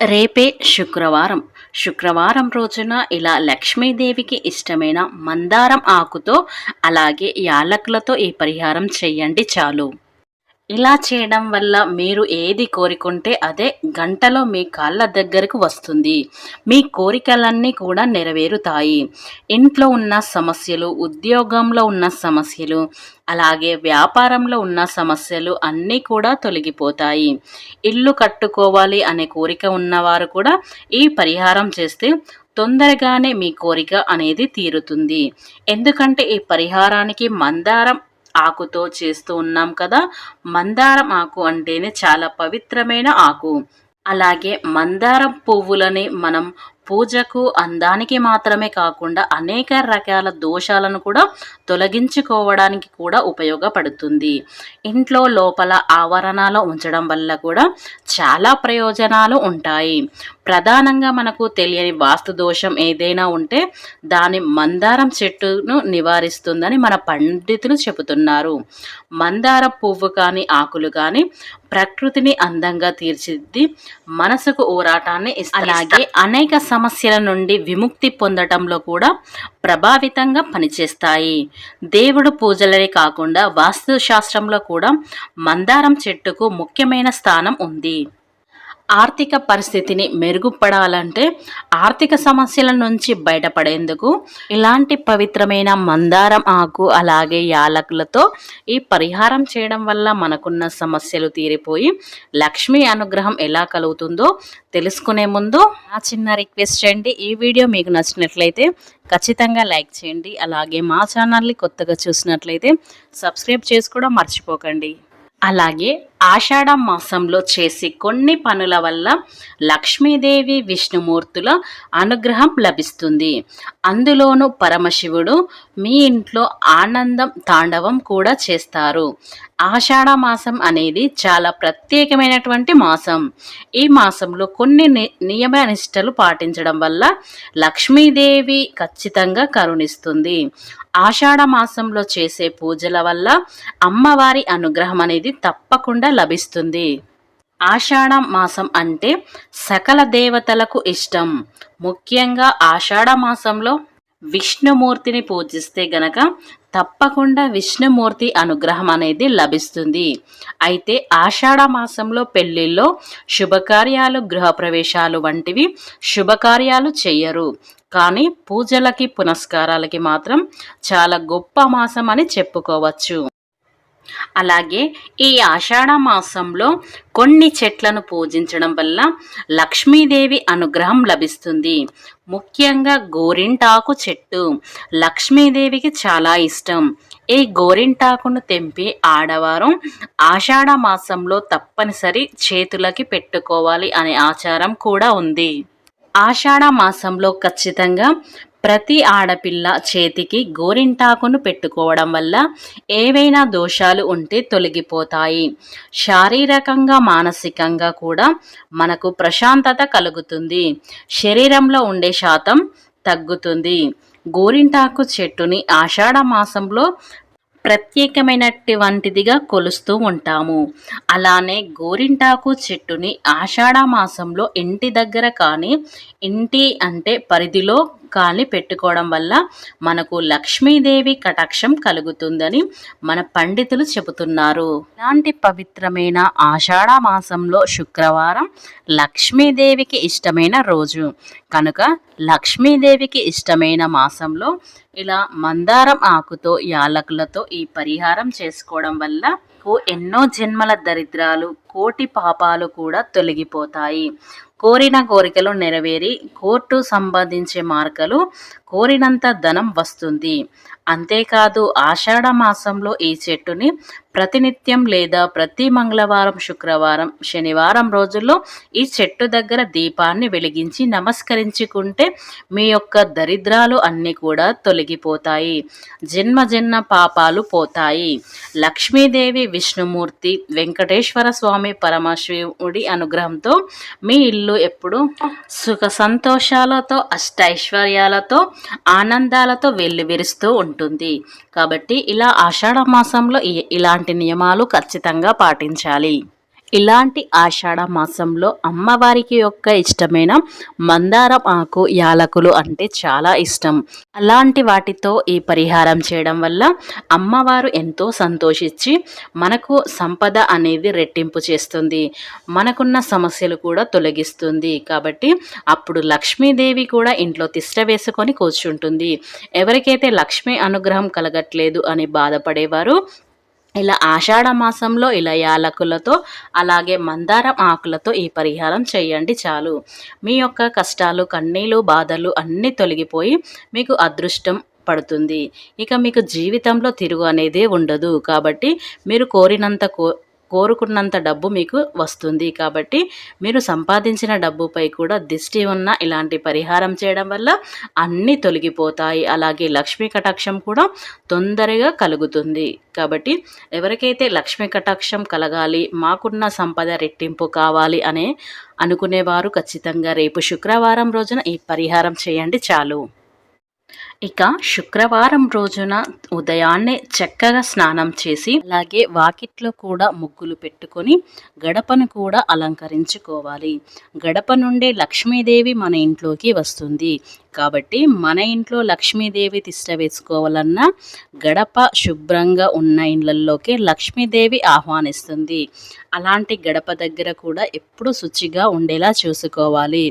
రేపే శుక్రవారం. శుక్రవారం రోజున ఇలా లక్ష్మీదేవికి ఇష్టమైన మందారం ఆకుతో అలాగే యాలకులతో ఈ పరిహారం చేయండి చాలు. ఇలా చేయడం వల్ల మీరు ఏది కోరుకుంటే అదే గంటలో మీ కాళ్ళ దగ్గరకు వస్తుంది. మీ కోరికలన్నీ కూడా నెరవేరుతాయి. ఇంట్లో ఉన్న సమస్యలు ఉద్యోగంలో ఉన్న సమస్యలు అలాగే వ్యాపారంలో ఉన్న సమస్యలు అన్నీ కూడా తొలగిపోతాయి. ఇల్లు కట్టుకోవాలి అనే కోరిక ఉన్నవారు కూడా ఈ పరిహారం చేస్తే తొందరగానే మీ కోరిక అనేది తీరుతుంది. ఎందుకంటే ఈ పరిహారానికి మందారం ఆకుతో చేస్తూ ఉన్నాం కదా. మందారం ఆకు అంటేనే చాలా పవిత్రమైన ఆకు. అలాగే మందారం పువ్వులని మనం పూజకు అందానికి మాత్రమే కాకుండా అనేక రకాల దోషాలను కూడా తొలగించుకోవడానికి కూడా ఉపయోగపడుతుంది. ఇంట్లో లోపల ఆవరణలో ఉంచడం వల్ల కూడా చాలా ప్రయోజనాలు ఉంటాయి. ప్రధానంగా మనకు తెలియని వాస్తు దోషం ఏదైనా ఉంటే దాని మందారం చెట్టును నివారిస్తుందని మన పండితులు చెబుతున్నారు. మందార పువ్వు కానీ ఆకులు కానీ ప్రకృతిని అందంగా తీర్చిద్ది మనసుకు ఊరాటాన్ని అలాగే అనేక సమస్యల నుండి విముక్తి పొందటంలో కూడా ప్రభావితంగా పనిచేస్తాయి. దేవుడు పూజలనే కాకుండా వాస్తుశాస్త్రంలో కూడా మందారం చెట్టుకు ముఖ్యమైన స్థానం ఉంది. ఆర్థిక పరిస్థితిని మెరుగుపడాలంటే ఆర్థిక సమస్యల నుంచి బయటపడేందుకు ఇలాంటి పవిత్రమైన మందారం ఆకు అలాగే యాలకులతో ఈ పరిహారం చేయడం వల్ల మనకున్న సమస్యలు తీరిపోయి లక్ష్మీ అనుగ్రహం ఎలా కలుగుతుందో తెలుసుకునే ముందు నా చిన్న రిక్వెస్ట్ చేయండి ఈ వీడియో మీకు నచ్చినట్లయితే ఖచ్చితంగా లైక్ చేయండి. అలాగే మా ఛానల్ని కొత్తగా చూసినట్లయితే సబ్స్క్రైబ్ చేసుకోవడం మర్చిపోకండి. అలాగే ఆషాఢ మాసంలో చేసే కొన్ని పనుల వల్ల లక్ష్మీదేవి విష్ణుమూర్తుల అనుగ్రహం లభిస్తుంది. అందులోనూ పరమశివుడు మీ ఇంట్లో ఆనందం తాండవం కూడా చేస్తారు. ఆషాఢ మాసం అనేది చాలా ప్రత్యేకమైనటువంటి మాసం. ఈ మాసంలో కొన్ని నియమ నిష్టలు పాటించడం వల్ల లక్ష్మీదేవి ఖచ్చితంగా కరుణిస్తుంది. ఆషాఢ మాసంలో చేసే పూజల వల్ల అమ్మవారి అనుగ్రహం అనేది తప్పకుండా లభిస్తుంది. ఆషాఢ మాసం అంటే సకల దేవతలకు ఇష్టం. ముఖ్యంగా ఆషాఢ మాసంలో విష్ణుమూర్తిని పూజిస్తే గనక తప్పకుండా విష్ణుమూర్తి అనుగ్రహం అనేది లభిస్తుంది. అయితే ఆషాఢ మాసంలో పెళ్ళిల్లో శుభకార్యాలు గృహప్రవేశాలు వంటివి శుభకార్యాలు చెయ్యరు. కానీ పూజలకి పునస్కారాలకి మాత్రం చాలా గొప్ప మాసం అని చెప్పుకోవచ్చు. అలాగే ఈ ఆషాఢ మాసంలో కొన్ని చెట్లను పూజించడం వల్ల లక్ష్మీదేవి అనుగ్రహం లభిస్తుంది. ముఖ్యంగా గోరింటాకు చెట్టు లక్ష్మీదేవికి చాలా ఇష్టం. ఈ గోరింటాకును తెంపి ఆడవారు ఆషాఢ మాసంలో తప్పనిసరి చేతులకి పెట్టుకోవాలి అనే ఆచారం కూడా ఉంది. ఆషాఢ మాసంలో ఖచ్చితంగా ప్రతి ఆడపిల్ల చేతికి గోరింటాకును పెట్టుకోవడం వల్ల ఏవైనా దోషాలు ఉంటే తొలగిపోతాయి. శారీరకంగా మానసికంగా కూడా మనకు ప్రశాంతత కలుగుతుంది. శరీరంలో ఉండే శాతం తగ్గుతుంది. గోరింటాకు చెట్టుని ఆషాఢ మాసంలో ప్రత్యేకమైనటువంటిదిగా కొలుస్తూ ఉంటాము. అలానే గోరింటాకు చెట్టుని ఆషాఢ మాసంలో ఇంటి దగ్గర కానీ ఇంటి అంటే పరిధిలో కానీ పెట్టుకోవడం వల్ల మనకు లక్ష్మీదేవి కటాక్షం కలుగుతుందని మన పండితులు చెబుతున్నారు. ఇలాంటి పవిత్రమైన ఆషాఢ మాసంలో శుక్రవారం లక్ష్మీదేవికి ఇష్టమైన రోజు. కనుక లక్ష్మీదేవికి ఇష్టమైన మాసంలో ఇలా మందారం ఆకుతో యాలకులతో ఈ పరిహారం చేసుకోవడం వల్ల ఎన్నో జన్మల దరిద్రాలు కోటి పాపాలు కూడా తొలగిపోతాయి. కోరిన కోరికలు నెరవేరి కోర్టు సంబంధించే మార్కలు కోరినంత ధనం వస్తుంది. అంతేకాదు ఆషాఢ మాసంలో ఈ చెట్టుని ప్రతినిత్యం లేదా ప్రతి మంగళవారం శుక్రవారం శనివారం రోజుల్లో ఈ చెట్టు దగ్గర దీపాన్ని వెలిగించి నమస్కరించుకుంటే మీ యొక్క దరిద్రాలు అన్నీ కూడా తొలగిపోతాయి. జన్మ జన్మ పాపాలు పోతాయి. లక్ష్మీదేవి విష్ణుమూర్తి వెంకటేశ్వర స్వామి పరమశివుడి అనుగ్రహంతో మీ ఇల్లు ఎప్పుడు సుఖ సంతోషాలతో అష్టైశ్వర్యాలతో ఆనందాలతో వెల్లివిరుస్తూ ఉంటుంది. కాబట్టి ఇలా ఆషాఢ మాసంలో ఇలాంటి నియమాలు ఖచ్చితంగా పాటించాలి. ఇలాంటి ఆషాఢ మాసంలో అమ్మవారికి యొక్క ఇష్టమైన మందారం ఆకు యాలకులు అంటే చాలా ఇష్టం. అలాంటి వాటితో ఈ పరిహారం చేయడం వల్ల అమ్మవారు ఎంతో సంతోషించి మనకు సంపద అనేది రెట్టింపు చేస్తుంది. మనకున్న సమస్యలు కూడా తొలగిస్తుంది. కాబట్టి అప్పుడు లక్ష్మీదేవి కూడా ఇంట్లో తిష్ట వేసుకొని కూర్చుంటుంది. ఎవరికైతే లక్ష్మీ అనుగ్రహం కలగట్లేదు అని బాధపడేవారు ఇలా ఆషాఢ మాసంలో ఇలా యాలకులతో అలాగే మందారం ఆకులతో ఈ పరిహారం చేయండి చాలు. మీ యొక్క కష్టాలు కన్నీలు బాధలు అన్నీ తొలగిపోయి మీకు అదృష్టం పడుతుంది. ఇక మీకు జీవితంలో తిరుగు అనేది ఉండదు. కాబట్టి మీరు కోరినంత కో కోరుకున్నంత డబ్బు మీకు వస్తుంది. కాబట్టి మీరు సంపాదించిన డబ్బుపై కూడా దిష్టి ఉన్న ఇలాంటి పరిహారం చేయడం వల్ల అన్నీ తొలగిపోతాయి. అలాగే లక్ష్మీ కటాక్షం కూడా తొందరగా కలుగుతుంది. కాబట్టి ఎవరికైతే లక్ష్మీ కటాక్షం కలగాలి మాకున్న సంపద రెట్టింపు కావాలి అనే అనుకునేవారు ఖచ్చితంగా రేపు శుక్రవారం రోజున ఈ పరిహారం చేయండి చాలు. ఇక శుక్రవారం రోజున ఉదయాన్నే చక్కగా స్నానం చేసి అలాగే వాకిట్లో కూడా ముగ్గులు పెట్టుకొని గడపను కూడా అలంకరించుకోవాలి. గడప నుండే లక్ష్మీదేవి మన ఇంట్లోకి వస్తుంది. కాబట్టి మన ఇంట్లో లక్ష్మీదేవి తిష్ట వేసుకోవాలన్నా గడప శుభ్రంగా ఉన్న ఇళ్ళల్లోకి లక్ష్మీదేవి ఆహ్వానిస్తుంది. అలాంటి గడప దగ్గర కూడా ఎప్పుడు శుచిగా ఉండేలా చూసుకోవాలి.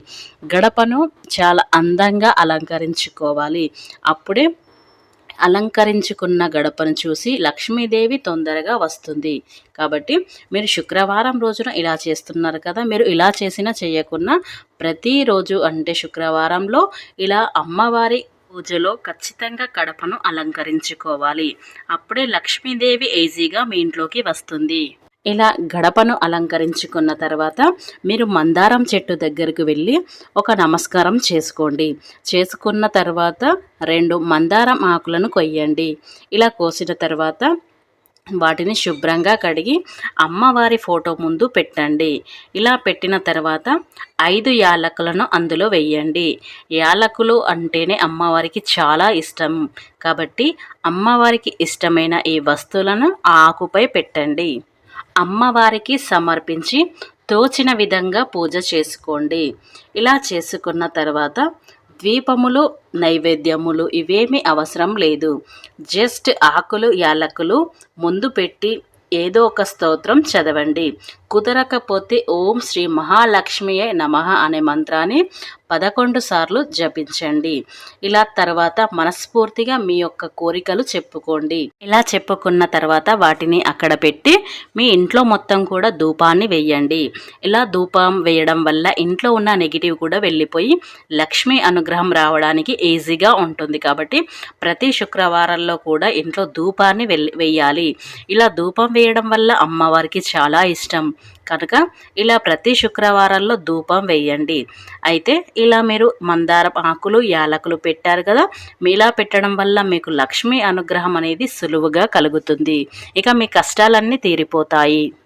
గడపను చాలా అందంగా అలంకరించుకోవాలి. అప్పుడే అలంకరించుకున్న గడపను చూసి లక్ష్మీదేవి తొందరగా వస్తుంది. కాబట్టి మీరు శుక్రవారం రోజున ఇలా చేస్తున్నారు కదా మీరు ఇలా చేసినా చేయకున్నా ప్రతిరోజు అంటే శుక్రవారంలో ఇలా అమ్మవారి పూజలో ఖచ్చితంగా కడపను అలంకరించుకోవాలి. అప్పుడే లక్ష్మీదేవి ఈజీగా మీ ఇంట్లోకి వస్తుంది. ఇలా గడపను అలంకరించుకున్న తర్వాత మీరు మందారం చెట్టు దగ్గరకు వెళ్ళి ఒక నమస్కారం చేసుకోండి. చేసుకున్న తర్వాత రెండు మందారం ఆకులను కొయ్యండి. ఇలా కోసిన తర్వాత వాటిని శుభ్రంగా కడిగి అమ్మవారి ఫోటో ముందు పెట్టండి. ఇలా పెట్టిన తర్వాత ఐదు యాలకులను అందులో వెయ్యండి యాలకులు అంటేనే అమ్మవారికి చాలా ఇష్టం. కాబట్టి అమ్మవారికి ఇష్టమైన ఈ వస్తువులను ఆకుపై పెట్టండి. అమ్మవారికి సమర్పించి తోచిన విధంగా పూజ చేసుకోండి. ఇలా చేసుకున్న తర్వాత ద్వీపములు నైవేద్యములు ఇవేమీ అవసరం లేదు. జస్ట్ ఆకులు యాలకులు ముందు పెట్టి ఏదో ఒక స్తోత్రం చదవండి. కుదరకపోతే ఓం శ్రీ మహాలక్ష్మియే నమ అనే మంత్రాన్ని పదకొండు సార్లు జపించండి. ఇలా తర్వాత మనస్ఫూర్తిగా మీ యొక్క కోరికలు చెప్పుకోండి. ఇలా చెప్పుకున్న తర్వాత వాటిని అక్కడ పెట్టి మీ ఇంట్లో మొత్తం కూడా ధూపాన్ని వేయండి. ఇలా ధూపం వేయడం వల్ల ఇంట్లో ఉన్న నెగిటివ్ కూడా వెళ్ళిపోయి లక్ష్మి అనుగ్రహం రావడానికి ఈజీగా ఉంటుంది. కాబట్టి ప్రతి శుక్రవారంలో కూడా ఇంట్లో ధూపాన్ని వెయ్యాలి ఇలా ధూపం వేయడం వల్ల అమ్మవారికి చాలా ఇష్టం. కనుక ఇలా ప్రతి శుక్రవారంలో ధూపం వేయండి. అయితే ఇలా మీరు మందారం ఆకులు యాలకులు పెట్టారు కదా మీలా పెట్టడం వల్ల మీకు లక్ష్మీ అనుగ్రహం అనేది సులువుగా కలుగుతుంది. ఇక మీ కష్టాలన్నీ తీరిపోతాయి.